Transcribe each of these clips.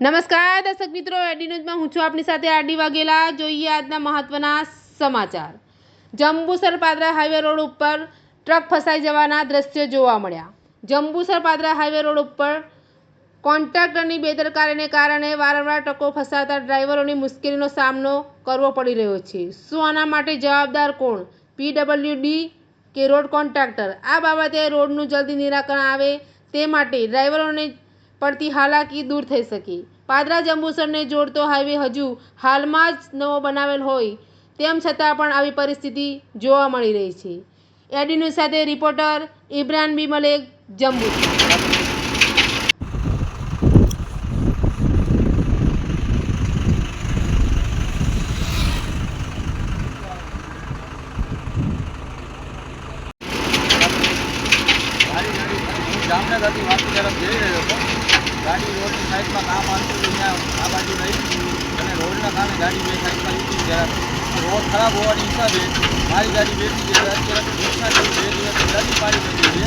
નમસ્કાર, દર્શક મિત્રો એડી ન્યૂઝમાં હું છું આપની સાથે આડી વાઘેલા. જોઈએ આજના મહત્વના સમાચાર. જંબુસર પાદરા હાઈવે રોડ ઉપર ટ્રક ફસાઈ જવાના દ્રશ્યો જોવા મળ્યા. જંબુસર પાદરા હાઈવે રોડ ઉપર કોન્ટ્રાક્ટરની બેદરકારીને કારણે વારંવાર ટ્રકો ફસાતા ડ્રાઈવરોની મુશ્કેલીનો સામનો કરવો પડી રહ્યો છે. શું આના માટે જવાબદાર કોણ? પીડબ્લ્યુડી કે રોડ કોન્ટ્રાક્ટર? આ બાબતે રોડનું જલ્દી નિરાકરણ આવે તે માટે ડ્રાઈવરોને પડતી હાલાકી દૂર થઈ શકે. પાદરા જંબુસરને જોડતો હાઈવે હજુ હાલમાં જ નવો બનાવેલ હોય, તેમ છતાં પણ આવી પરિસ્થિતિ જોવા મળી રહી છે. એડી ન્યૂઝ સાથે રિપોર્ટર ઇબ્રાન બી મલેક જંબુસર. જામનગરથી વાપી તરફ જઈ રહ્યો હતો ગાડી રોડની સાઈડમાં કામ આવતું ત્યાં આ બાજુ રહી અને રોડના કારણે ગાડી બે સાઈડમાં લીધી ગયા. રોડ ખરાબ હોવાની હિસાબે મારી ગાડી બેઠી ગઈ. અત્યારે નુકસાન જેવું બે દિવસ ગાડી પાડી દીધી છે.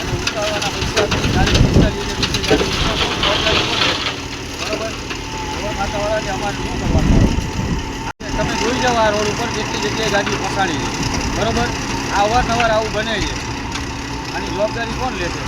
અને ઉતારવાના પૈસા ગાડી પૈસા લઈને બીજી ગાડી છે? બરોબર? રોડ ખાતાવાળાને અમારે શું કરવાનું? તમે જોઈ જાઓ આ રોડ ઉપર કેટલી જગ્યાએ ગાડી ફસાણી છે. બરોબર? આ અવારનવાર આવું બને છે. આની જવાબદારી કોણ લેશે?